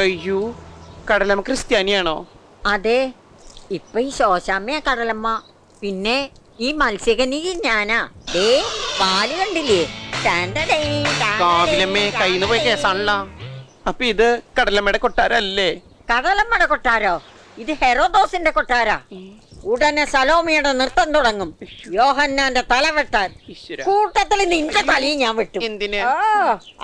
അയ്യോ കടലമ്മ ക്രിസ്ത്യാനിയാണോ? അതെ ഇപ്പൊ ഈ ശോശാമ്മയാ കടലമ്മ. പിന്നെ ഈ മത്സ്യകനി ഞാനാ. ഏ പാൽ കണ്ടില്ലേ? കയ്യിന്ന് പോയ കേസാണല്ലോ. അപ്പൊ ഇത് കടലമ്മയുടെ കൊട്ടാരല്ലേ കടലമ്മയുടെ കൊട്ടാരോ? ഇത് ഹെറോദോസിന്റെ കൊട്ടാര. ഉടനെ സലോമിയുടെ നൃത്തം തുടങ്ങും. യോഹന്നാന്റെ തല വെട്ടാൻ. ഈശ്വര. കൂട്ടത്തിൽ നിന്റെ തലയും ഞാൻ വെട്ടും. എന്തിന്?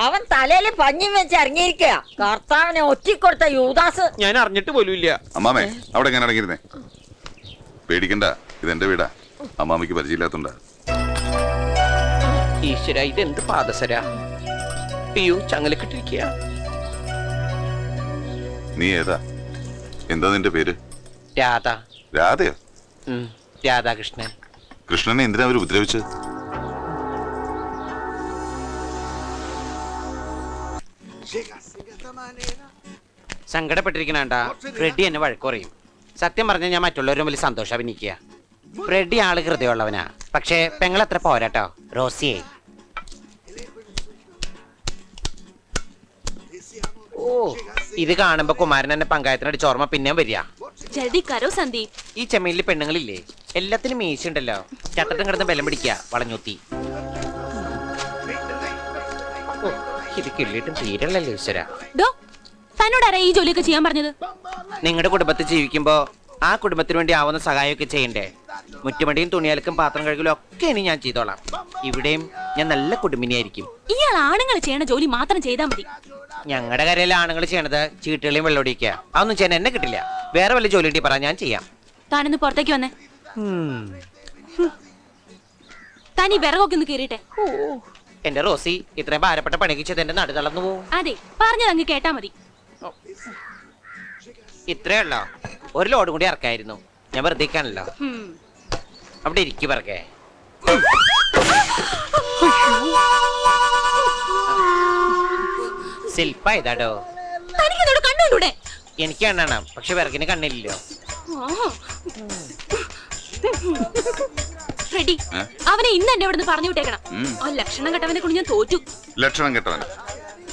അവൻ തലയിൽ പഞ്ഞി വെച്ച് ഇറങ്ങിയിരിക്കുക കർത്താവിനെ ഒറ്റിക്കൊടുത്ത യൂദാസ്. ഞാൻ അറിഞ്ഞിട്ട് പോലും ഇല്ല. അമ്മാമേ അവിടെ എങ്ങനെ ഇറങ്ങിയിരുന്നേ? പേടിക്കണ്ട ഇതെന്റെ വീടാ. അമ്മാമയ്ക്ക് പരിചയമില്ലാത്തോണ്ടാ. ഈശ്വര ഇതെന്ത് പാദസര? പിയു ചങ്ങലക്കിട്ടിരിക്കുക നീ ഏതാ? എന്താ നിന്റെ പേര്? രാധ. രാധയോ? ഉം, രാധാകൃഷ്ണൻ. കൃഷ്ണനെ എന്തിനാ അവർ ഉപദ്രവിച്ചത്? സങ്കടപ്പെട്ടിരിക്കണണ്ട ഫ്രെഡി എന്നെ വഴക്കുറയും സത്യം പറഞ്ഞാൽ ഞാൻ മറ്റുള്ളവരും വലിയ സന്തോഷം അഭിനയിക്കുക. ഫ്രെഡി ആൾ ഹൃദയമുള്ളവനാ. പക്ഷേ പെങ്ങളത്ര പോരാട്ടോ. റോസിയെ. ഇത് കാണുമ്പോ കുമാരൻ എന്നെ പങ്കായത്തിനടിച്ച് ഓർമ്മ പിന്നെയും വരിക. ജൽദി കരോ സന്ദീപ്? ഈ ചെമ്മീനിലെ പെണ്ണുങ്ങളില്ലേ? എല്ലാത്തിനും മീശുണ്ടല്ലോ ചട്ടത്തും കിടന്ന് ബലം പിടിക്കുക വളഞ്ഞൂത്തി. ഓ, ഇത് കിള്ളിയിട്ടും തീരല്ലല്ലോ ഈശ്വര. ഡോ ഈ ജോലിയൊക്കെ ചെയ്യാൻ പറഞ്ഞത്? നിങ്ങളുടെ കുടുംബത്തിൽ ജീവിക്കുമ്പോ ആ കുടുംബത്തിന് വേണ്ടി ആവുന്ന സഹായമൊക്കെ ചെയ്യണ്ടേ? മുറ്റുമടിയും തുണിയലക്കും പാത്രം കഴുകലും ഒക്കെ ഇനി ഞാൻ ചെയ്തോളാം. ഇവിടെയും ഞാൻ നല്ല കുടുംബിനിയായിരിക്കും. ഇയാൾ ആണുങ്ങൾ ചെയ്യണ ജോലി മാത്രം ചെയ്താൽ മതി. ഞങ്ങളുടെ കരയിലെ ആണുങ്ങൾ ചെയ്യണത്. ചീട്ടുകളെയും വെള്ളമൊടിക്കുക അതൊന്നും ചെയ്യാൻ എന്നെ കിട്ടില്ല. വേറെ വല്ല ജോലി ഉണ്ടെങ്കിൽ പറ ഞാൻ ചെയ്യാം. താനൊന്ന് പുറത്തേക്ക് വന്നേ. താൻ ഈ വിറകൊക്കെ ഒന്ന് കീറിട്ടെ എന്റെ റോസി ഇത്രയും ഭാരപ്പെട്ട പണിയൊക്കെ ചെയ്ത് എന്റെ നടു തളർന്നു പോവും. അതെ പറഞ്ഞത് അങ്ങ് കേട്ടാ മതി. ഇത്രേ ഉള്ളോ? ഒരു ലോഡ് കൂടി ഇറക്കായിരുന്നു. ഞാൻ വെറുതെ ഇരിക്കാണല്ലോ. ഹും. അവിടെ ഇരിക്കു പറക്കേ ശില്പ ഇതാടോ എനിക്ക് കണ്ണാണ് പക്ഷെ വിറകിന് കണ്ണില്ലല്ലോ. റെഡി. അവനെ ഇന്ന് എന്റെ അവിടെ പറഞ്ഞു വിട്ടേക്കണം. ആ ലക്ഷണം കെട്ടവനെ കൊണ്ട് ഞാൻ തോറ്റു. ലക്ഷണം കെട്ടവൻ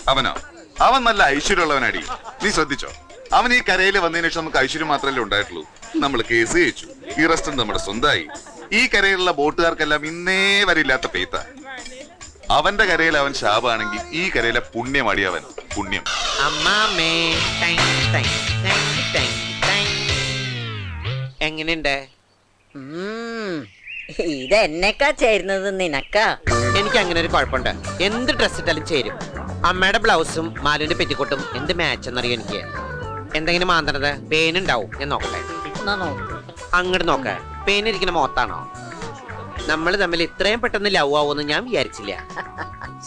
അവനോ? അവൻ നല്ല ഐശ്വര്യമുള്ളവനടി. നീ ശ്രദ്ധിച്ചോ? അവൻ ഈ കരയിൽ വന്നതിന് ശേഷം നമുക്ക് ഐശ്വര്യം മാത്രമല്ലേ ഉണ്ടായിട്ടുള്ളൂ. നമ്മൾ കേസ് ജയിച്ചു. ഈ റെസ്റ്റോറന്റ് നമ്മുടെ സ്വന്തമായി. ഈ കരയിലുള്ള ബോട്ടുകാർക്കെല്ലാം ഇന്നേ വരെ ഇല്ലാത്ത പെയ്ത്ത അവന്റെ കരയിൽ അവൻ ശാപാണെങ്കിൽ ഈ കരയിലെ പുണ്യമാടി അവൻ. പുണ്യം. അമ്മാമേ time, time, time, time, time. എങ്ങനെയുണ്ട്? ഇത് എന്നെക്കാ ചേരുന്നത് നിനക്കാ? എനിക്ക് അങ്ങനെ ഒരു കുഴപ്പമുണ്ട്. എന്ത് ഡ്രസ് ഇട്ടാലും ചേരും. അമ്മയുടെ ബ്ലൗസും മാലുവിന്റെ പെറ്റിക്കോട്ടും എന്ത് മാച്ച് എന്നറിയോ എനിക്ക്? എന്തെങ്കിലും മാന്തണത്? പേനുണ്ടാവും. ഞാൻ നോക്കട്ടെ. അങ്ങോട്ട് നോക്ക. പേനിരിക്കുന്ന മോത്താണോ നമ്മൾ തമ്മിൽ ഇത്രയും പെട്ടെന്ന് ലവ് ആവുമെന്ന് ഞാൻ വിചാരിച്ചില്ല.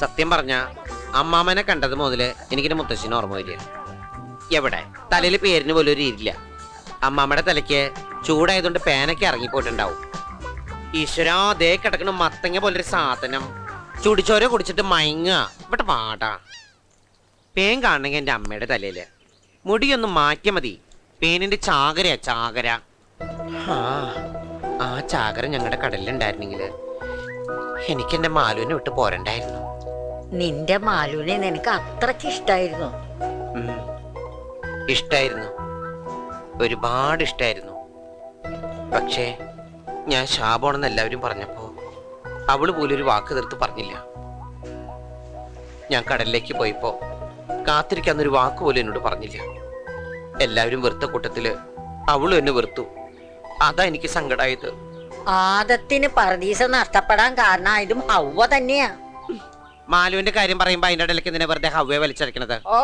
സത്യം പറഞ്ഞ അമ്മാമനെ കണ്ടത് മുതൽ എനിക്കിന്റെ മുത്തശ്ശിന് ഓർമ്മ വരിക. എവിടെ? തലയിൽ പേരിന് പോലും ഒരു ഇരില്ല. അമ്മാമ്മയുടെ തലയ്ക്ക് ചൂടായതുകൊണ്ട് പേനൊക്കെ ഇറങ്ങിപ്പോയിട്ടുണ്ടാവും. ഈശ്വരാ അതേ കിടക്കണ മത്തങ്ങ പോലൊരു സാധനം. ചുടിച്ചോരോ കുടിച്ചിട്ട് മയങ്ങുക. ഇവിടെ പാടാ പേൻ കാണണമെങ്കിൽ എന്റെ അമ്മയുടെ തലയിൽ. മുടിയൊന്ന് മാറ്റിയ മതി. പേനിന്റെ ചാകരയാ ചാകര. ആ, ആ ചാകര ഞങ്ങളുടെ കടലിലുണ്ടായിരുന്നെങ്കിൽ എനിക്ക് എന്റെ മാലുവിനെ വിട്ട് പോരണ്ടായിരുന്നു. നിന്റെ മാലുവിനെ നിനക്ക് അത്രയ്ക്ക് ഇഷ്ടായിരുന്നു? ഇഷ്ടായിരുന്നു. ഒരുപാട് ഇഷ്ടായിരുന്നു. പക്ഷേ ഞാൻ ശാപമാണെന്ന് എല്ലാവരും പറഞ്ഞപ്പോ അവൾ പോലും ഒരു വാക്ക് തീർത്ത് പറഞ്ഞില്ല. ഞാൻ കടലിലേക്ക് പോയപ്പോ കാത്തിരിക്കാന്നൊരു വാക്ക് പോലും എന്നോട് പറഞ്ഞില്ല. എല്ലാവരും വെറുത്ത കൂട്ടത്തിൽ അവളും എന്നെ വെറുത്തു. അതാ എനിക്ക് സങ്കടായത്. ആദത്തിന് പറദീസ നഷ്ടപ്പെടാൻ കാരണമായതും ഹൗവ തന്നെയാ. മാലുവിന്റെ കാര്യം പറയുമ്പോ അതിന്റെ ഇടയിലേക്ക് നിന്നെ വെറുതെ ഹവയെ വലിച്ചടക്കണത് ഓ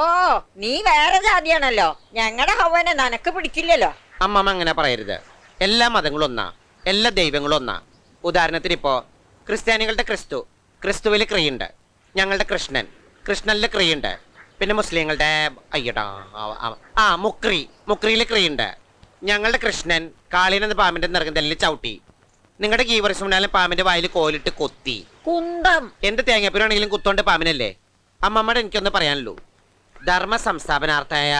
നീ വേറെ ജാതിയാണല്ലോ. ഞങ്ങളുടെ ഹൗവനെ നനക്ക് പിടിക്കില്ലല്ലോ. അമ്മമ്മ അങ്ങനെ പറയരുത്. എല്ലാ മതങ്ങളും ഒന്നാ. എല്ലാ ദൈവങ്ങളും ഒന്നാ. ഉദാഹരണത്തിന് ഇപ്പോ ക്രിസ്ത്യാനികളുടെ ക്രിസ്തു. ക്രിസ്തുവിൽ ക്രിയുണ്ട്. ഞങ്ങളുടെ കൃഷ്ണൻ. കൃഷ്ണനിലെ ക്രിയുണ്ട്. പിന്നെ മുസ്ലിങ്ങളുടെ അയ്യടാ ആ- മുക്രി. മുക്രിയിൽ ക്രീയുണ്ട് ഞങ്ങളുടെ കൃഷ്ണൻ കാളീനെന്ന പാമ്പിന്റെ നിറകുന്നതിൽ ചവിട്ടി. നിങ്ങളുടെ ഗീവറിസുനാലും പാമ്പിന്റെ വായിൽ കോലിട്ട് കൊത്തി. കുന്തം. എന്റെ തേങ്ങാപ്പൂരാണെങ്കിലും കുത്തോണ്ട് പാമ്പിനല്ലേ? അമ്മമ്മയുടെ എനിക്കൊന്ന് പറയാനുള്ളൂ. ധർമ്മ സംസ്ഥാപനാർത്ഥായ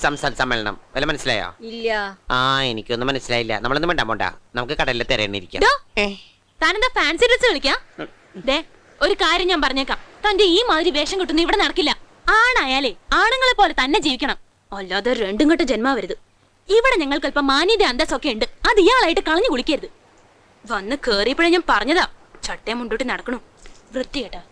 സംസ്ഥാന സമ്മേളനം. വല്ല മനസ്സിലായോ? ഇല്ല. ആ എനിക്കൊന്നും മനസ്സിലായില്ല. നമ്മളൊന്നും വേണ്ട പോണ്ട. നമുക്ക് കടലിൽ തിരയണിരിക്കാം താനെന്താ ഫാൻസി ഡ്രസ് ദേ ഒരു കാര്യം ഞാൻ പറഞ്ഞേക്കാം. തന്റെ ഈ മാതിരി വേഷം കിട്ടുന്ന ഇവിടെ നടക്കില്ല. ആണായാലേ ആണുങ്ങളെ പോലെ തന്നെ ജീവിക്കണം. അല്ലാതെ രണ്ടും കെട്ട ജന്മാവരുത് ഇവിടെ ഞങ്ങൾക്ക് അല്പം മാന്യത അന്തസ്സൊക്കെ ഉണ്ട്. അത് ഇയാളായിട്ട് കളഞ്ഞു കുളിക്കരുത്. വന്ന് കേറിയപ്പോഴേ ഞാൻ പറഞ്ഞതാ ചട്ടയം മുണ്ടോട്ട് നടക്കണു. വൃത്തി കേട്ടാ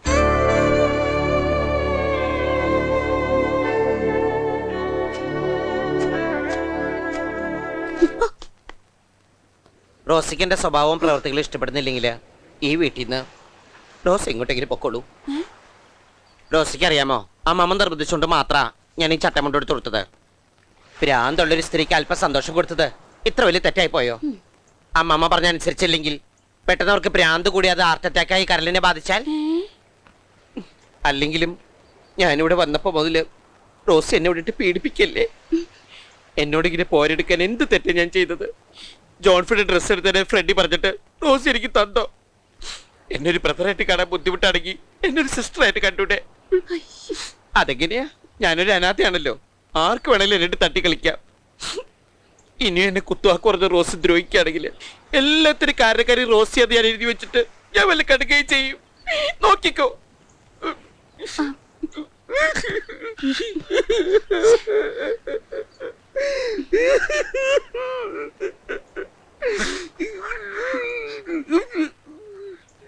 റോസിക്ക് എന്റെ സ്വഭാവവും പ്രവർത്തികളും ഇഷ്ടപ്പെടുന്നില്ലെങ്കിൽ ഈ വീട്ടിൽ നിന്ന് റോസ് ഇങ്ങോട്ടെങ്കിലും പൊക്കോളൂ. റോസിക്ക് അറിയാമോ അമ്മമ്മ നിർബന്ധിച്ചുകൊണ്ട് മാത്രാ ഞാൻ ഈ ചട്ടം കൊണ്ടെടുത്ത് കൊടുത്തത്. ഭ്രാന്തുള്ളൊരു സ്ത്രീക്ക് അല്പം സന്തോഷം കൊടുത്തത്. ഇത്ര വലിയ തെറ്റായി പോയോ? അമ്മമ്മ പറഞ്ഞ അനുസരിച്ചില്ലെങ്കിൽ പെട്ടെന്ന് അവർക്ക് ഭ്രാന്ത് കൂടി അത് ഹാർട്ട് അറ്റാക്കായി കരലിനെ ബാധിച്ചാൽ? അല്ലെങ്കിലും ഞാനിവിടെ വന്നപ്പോ മുതൽ റോസ് എന്നെ വിട്ടിട്ട് പീഡിപ്പിക്കല്ലേ? എന്നോട് ഇങ്ങനെ പോരെടുക്കാൻ എന്ത് തെറ്റ് ഞാൻ ചെയ്തത്? ജോൺഫിയുടെ ഡ്രസ്സ് എടുത്തതിനെ ഫ്രണ്ടി പറഞ്ഞിട്ട് റോസ് എനിക്ക് തന്നോ? എന്നൊരു ബ്രദറായിട്ട് കാണാൻ ബുദ്ധിമുട്ടാണെങ്കിൽ എന്നൊരു സിസ്റ്ററായിട്ട് കണ്ടൂടെ? അതെങ്ങനെയാ? ഞാനൊരു അനാഥയാണല്ലോ. ആർക്ക് വേണമെങ്കിലും എന്നിട്ട് തട്ടി കളിക്കാം. ഇനി എന്നെ കുത്തുവാക്ക് പറഞ്ഞ റോസ് ദ്രോഹിക്കുകയാണെങ്കിൽ എല്ലാത്തിനും കാരണക്കാരി റോസി അത് ഞാൻ എഴുതി വെച്ചിട്ട് ഞാൻ വല്ല കടുക്കുകയും ചെയ്യും. നോക്കിക്കോ.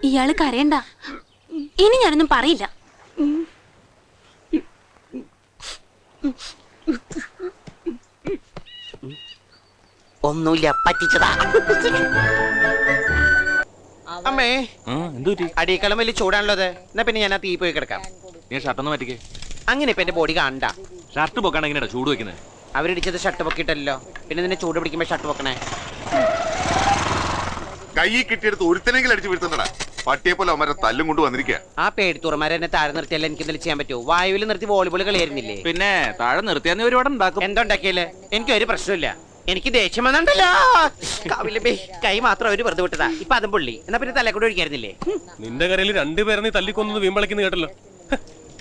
ഇയാൾ കരയണ്ട. ഇനി ഞാനൊന്നും പറയില്ല. ഒന്നുമില്ല പറ്റിച്ചതാ. അമ്മേ. അടിയേക്കാളും വലിയ ചൂടാണല്ലോ അത് എന്നാ പിന്നെ ഞാൻ ആ തീ പോയി കിടക്കാം. നീ ഷർട്ടൊന്നും പറ്റിക്കേ അങ്ങനെ ഇപ്പൊ എന്റെ ബോഡി കാണണ്ട ഷർട്ട് പൊക്കാണ് എങ്ങനെയാ ചൂട് വെക്കുന്നത് അവരിടിച്ചത് ഷർട്ട് പൊക്കിയിട്ടല്ലോ. പിന്നെ നിന്നെ ചൂട് പിടിക്കുമ്പോ ഷർട്ട് പൊക്കണേ. കൈ കിട്ടിയെടുത്ത് ഒരുത്തനെങ്കിലും അടിച്ചു വീഴ്ത്തണ്ടടാ. പട്ടിയെ പോലെ അവന്മാരെ തല്ലും കൊണ്ട് വന്നിരിക്കുക ആ പേടിത്തുറമാരെ എന്നെ താഴെ നിർത്തിയല്ല എനിക്ക് എന്തെങ്കിലും ചെയ്യാൻ പറ്റുമോ വായുവിൽ നിർത്തി വോളിബോൾ കളിയായിരുന്നില്ലേ? പിന്നെ താഴെ നിർത്തിയാൽ നീ ഒരുപാട് ഉണ്ടാക്കും. എന്തുണ്ടാക്കിയല്ലേ എനിക്ക് ഒരു പ്രശ്നമില്ല എനിക്ക് ദേഷ്യം വന്നിട്ടല്ലോ കാവിലെ കൈ മാത്രം അവർ വെറുതെ വിട്ടതാ. ഇപ്പൊ അതും പുള്ളി. എന്നാ പിന്നെ തലക്കൂടെ ഒഴിക്കായിരുന്നില്ലേ? നിന്റെ കരയിൽ രണ്ടുപേരെ നീ തല്ലിക്കൊന്നത് വീമ്പളിക്കുന്നു കേട്ടല്ലോ.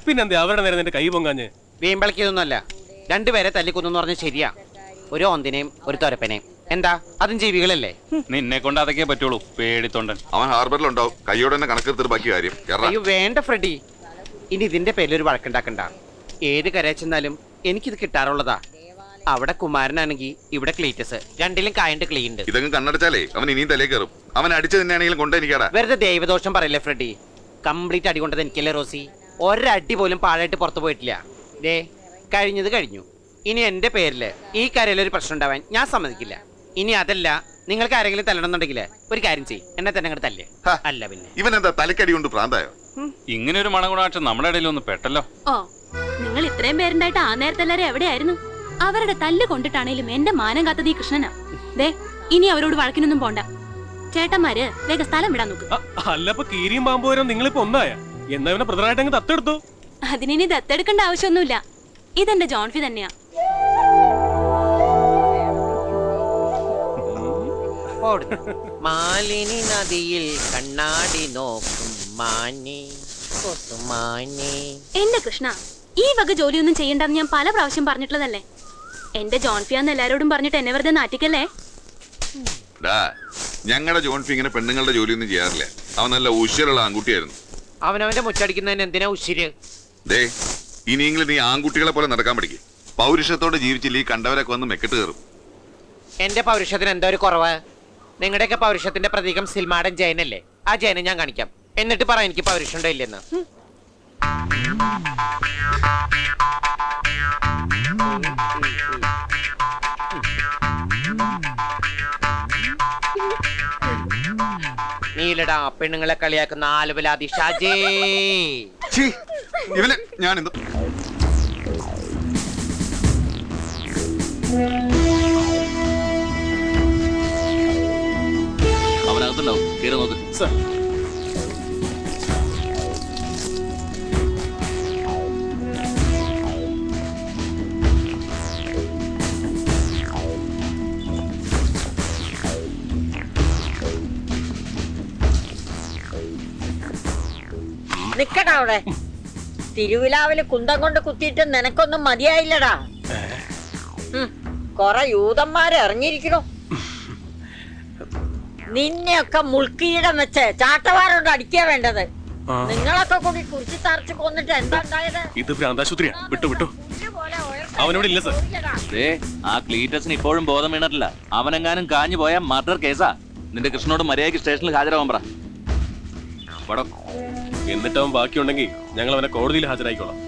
പിന്നെന്താ അവരുടെ നേരെ നിന്റെ കൈ പൊങ്ങാഞ്ഞ്. വീമ്പളിക്കൊന്നുമല്ല രണ്ടുപേരെ തല്ലിക്കൊന്നു പറഞ്ഞ ശരിയാ. ഒരു ഓന്തിനെയും ഒരു തൊരപ്പനെയും. എന്താ? അതും ജീവികളല്ലേ? നിന്നെ കൊണ്ട് അതൊക്കെ പറ്റുള്ളൂ പേടിത്തൊണ്ടൻ. അവൻ ഹാർബറിലുണ്ടാവും കൈയോടെ തന്നെ കണക്കെടുത്തിട്ട് ബാക്കി കാര്യം. അയ്യോ വേണ്ട ഫ്രെഡി. ഇനി ഇതിന്റെ പേരിൽ ഒരു വഴക്കുണ്ടാക്കണ്ട. ഏത് കരയച്ചെന്നാലും എനിക്കിത് കിട്ടാറുള്ളതാ. അവിടെ കുമാരനാണെങ്കിൽ ഇവിടെ ക്ലീറ്റസ് രണ്ടിലും കായണ്ട് ക്ലീ ഉണ്ട്. ഇതങ്ങ് കണ്ണടച്ചാലേ അവൻ ഇനിയും തലേ കയറും. അവൻ അടിച്ചു തന്നെയാണെങ്കിലും കൊണ്ട് കൊണ്ടെനിക്കാടാ വെറുതെ ദൈവദോഷം പറയില്ല ഫ്രെഡി? കംപ്ലീറ്റ് അടി കൊണ്ടത് എനിക്കല്ലേ റോസി? ഒരടി പോലും പാഴായിട്ട് പുറത്തു പോയിട്ടില്ല. ദേ കഴിഞ്ഞത് കഴിഞ്ഞു. ഇനി എന്റെ പേരിൽ ഈ കരയിൽ ഒരു പ്രശ്നം ഉണ്ടാവാൻ ഞാൻ സമ്മതിക്കില്ല. ഇനി അതല്ല നിങ്ങൾക്ക് ആരെങ്കിലും തല്ലണമെന്നുണ്ടെങ്കിൽ ഒരു കാര്യം ചെയ്യും. എന്നെ തന്നെ അങ്ങോട്ട് തല്ലേ. അല്ല പിന്നെ. ഇവൻ എന്താ തലക്കടി കൊണ്ട് പ്രാന്തായോ? ഇങ്ങനെ ഒരു മണഗുണാക്ഷം നമ്മുടെ ഇടയിൽ ഒന്ന് പെട്ടല്ലോ. ഓ നിങ്ങൾ ഇത്രയും പേരുണ്ടായിട്ട് ആ നേരത്തെ എല്ലാരും എവിടെയായിരുന്നു? അവരുടെ തല്ല് കൊണ്ടിട്ടാണേലും എന്റെ മാനം കാത്തത് ഈ കൃഷ്ണനാ. ദേ ഇനി അവരോട് വഴക്കിനൊന്നും പോണ്ട. ചേട്ടന്മാര് വേഗ സ്ഥലം വിടാൻ നോക്ക്. അല്ലപ്പൊ കീരിയും പാമ്പ് വരും നിങ്ങളിപ്പോ ഒന്നായ? എന്നാ ഇവനെ അങ്ങ് തത്തെടുത്തു? അതിനി ദത്തെടുക്കേണ്ട ആവശ്യമൊന്നുമില്ല. ഇതെന്റെ ജോൺഫി തന്നെയാ. മാലിനി നദിയിൽ കണ്ണാടി നോക്കും മാനി എന്റെ കൃഷ്ണ ഈ വക ജോലിയൊന്നും ചെയ്യണ്ടെന്ന് ഞാൻ പല പ്രാവശ്യം പറഞ്ഞിട്ടുള്ളതല്ലേ? എന്റെ ജോൺഫിയാന്ന് എല്ലാരോടും പറഞ്ഞിട്ട് എന്നെ വെറുതെ നാട്ടിക്കല്ലേ ഞങ്ങളുടെ ജോൺഫി ഇങ്ങനെ പെണ്ണുങ്ങളുടെ ജോലിയൊന്നും ചെയ്യാറില്ല. അവൻ നല്ല ഉശിരുള്ള ആൺകുട്ടിയായിരുന്നു. അവനവന്റെ മുച്ചടിക്കുന്നതിന് എന്തിനാ ഉശിര്? ദേ ഇനിയെങ്കിലും നീ ആൺകുട്ടികളെ പോലെ നടക്കാൻ പഠിക്കും. പൗരുഷത്തോടെ ജീവിച്ചില്ല ഈ കണ്ടവരൊക്കെ വന്ന് മെക്കെട്ട് കയറും. എന്റെ പൗരുഷത്തിന് എന്താ ഒരു കുറവ്? നിങ്ങളുടെയൊക്കെ പൗരുഷത്തിന്റെ പ്രതീകം സിൽമാടൻ ജയനല്ലേ? ആ ജയനെ ഞാൻ കാണിക്കാം. എന്നിട്ട് പറ എനിക്ക് പൗരുഷമുണ്ടോ ഇല്ലെന്ന്. നീലടാ പെണ്ണുങ്ങളെ കളിയാക്കുന്ന ആലുവലാതി ഷാജേ ഇവനെ ഞാൻ അവനകത്തുണ്ടാവും. കയറി നോക്ക്. നിക്കടാ അവിടെ. തിരുവിലാവിൽ കുന്തം കൊണ്ട് കുത്തിയിട്ട് നിനക്കൊന്നും മതിയായില്ലടാ. കൊറ യൂതന്മാര് ഇറങ്ങിയിരിക്കണു നിന്നെയൊക്കെ മുൾക്കിയിടം വെച്ച് ചാട്ടവാറുണ്ട് അടിക്കാ വേണ്ടത്. നിങ്ങളൊക്കെ കൂടി കുറിച്ച് തറച്ച് കൊന്നിട്ട് എന്താ ഉണ്ടായത്? ഇത് ഭ്രാന്താശുപത്രിയാ വിട്ടു വിട്ടു. അവനോട് ഇല്ല സർ. ദേ ആ ക്ലീറ്റസിന് ഇപ്പോഴും ബോധം വീണിട്ടില്ല. അവനെങ്ങാനും കാഞ്ഞു പോയ മർഡർ കേസാ. നിന്റെ കൃഷ്ണനോട് മര്യാദയ്ക്ക് സ്റ്റേഷനിൽ ഹാജരാവാൻ പറ. പടം എന്നിട്ട് അവൻ ബാക്കിയുണ്ടെങ്കിൽ ഞങ്ങൾ അവനെ കോടതിയിൽ ഹാജരായിക്കോളാം.